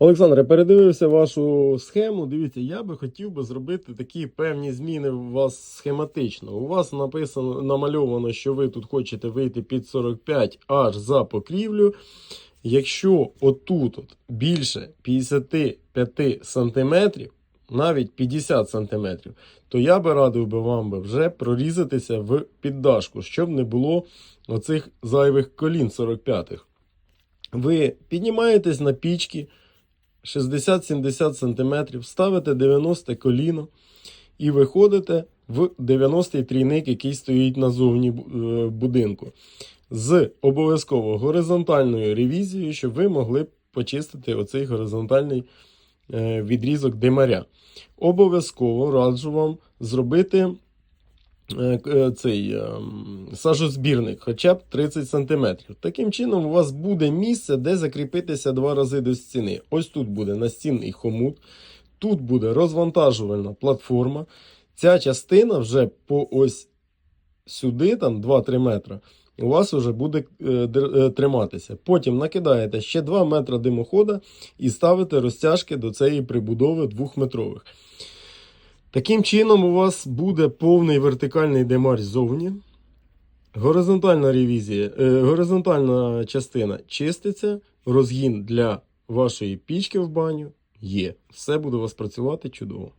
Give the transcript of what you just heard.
Олександре, передивився вашу схему. Дивіться, я би хотів би зробити такі певні зміни у вас схематично. У вас написано намальовано, що ви тут хочете вийти під 45 аж за покрівлю. Якщо отут от більше 55 см, навіть 50 см, то я би радив би вам би вже прорізатися в піддашку, щоб не було оцих зайвих колін 45-х. Ви піднімаєтесь на пічки 60-70 см, ставите 90 коліно і виходите в 90 трійник, який стоїть назовні е, будинку. З обов'язково горизонтальною ревізією, щоб ви могли почистити оцей горизонтальний е, відрізок димаря. Обов'язково раджу вам зробити цей е, сажозбірник, хоча б 30 см. Таким чином, у вас буде місце, де закріпитися два рази до стіни. Ось тут буде настінний хомут, тут буде розвантажувальна платформа. Ця частина вже по ось сюди, там 2-3 метри, у вас вже буде е, е, триматися. Потім накидаєте ще 2 метри димохода і ставите розтяжки до цієї прибудови 2-метрових. Таким чином, у вас буде повний вертикальний демарш ззовні. Горизонтальна ревізія, е, горизонтальна частина чиститься, розгін для вашої пічки в баню є. Все буде у вас працювати чудово.